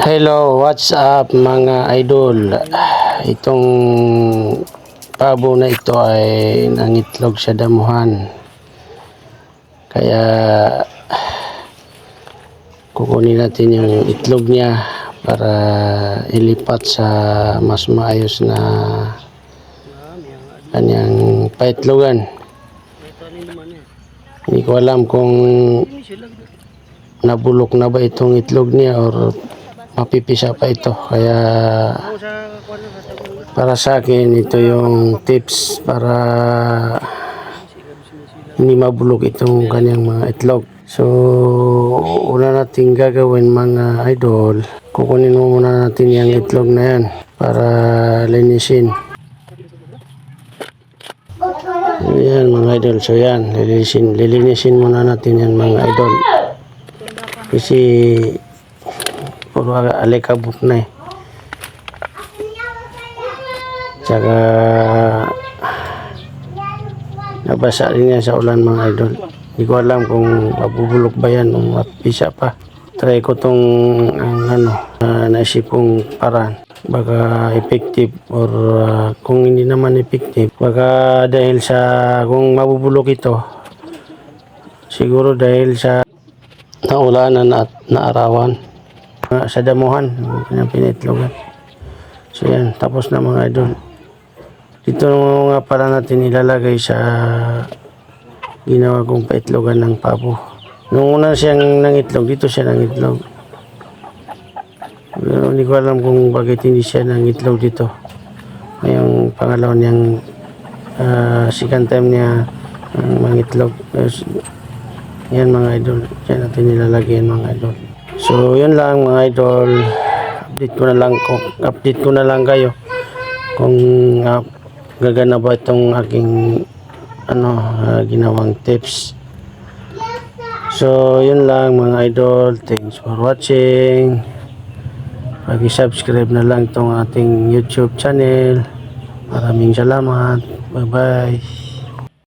Hello, what's up mga idol? Itong pabo na ito ay nangitlog sa damuhan. Kaya kukunin natin yung itlog niya para ilipat sa mas maayos na kanyang paitlogan. Hindi ko alam kung nabulok na ba itong itlog niya or mapipisa pa ito. Kaya para sa akin ito yung tips para hindi mabulok itong kanyang mga itlog. So, una natin gagawin mga idol, kukunin mo muna natin yung itlog na yan para linisin. Yan mga idol, so yan, lilinisin, lilinisin muna natin yan mga idol. Kasi puro alikabok na eh. Tsaka nabasa rin sa ulan mga idol. Hindi ko alam kung mabubulok ba yan o mapisa pa. Try ko tong ang ano, uh, naisip kong paraan. Baka effective or ah, kung hindi naman effective, baka dahil sa kung mabubulok ito, siguro dahil sa naulanan at naarawan sa damuhan kanyang pinitlogan. So yan tapos na mga idol. Dito nga pala natin ilalagay sa ginawa kong paitlogan ng pabo. Nung una siyang nangitlog dito siya nangitlog. Pero hindi ko alam kung bakit hindi siya nangitlog dito. Ngayong pangalawa niyang uh, second time niya ang mangitlog. Yan mga idol. Yan natin nilalagay yan mga idol. So yun lang mga idol. Update ko na lang ko. Update ko na lang kayo kung uh, gagana ba itong aking ano ah, ginawang tips. So yun lang mga idol. Thanks for watching. Pag-subscribe na lang itong ating YouTube channel. Maraming salamat. Bye bye.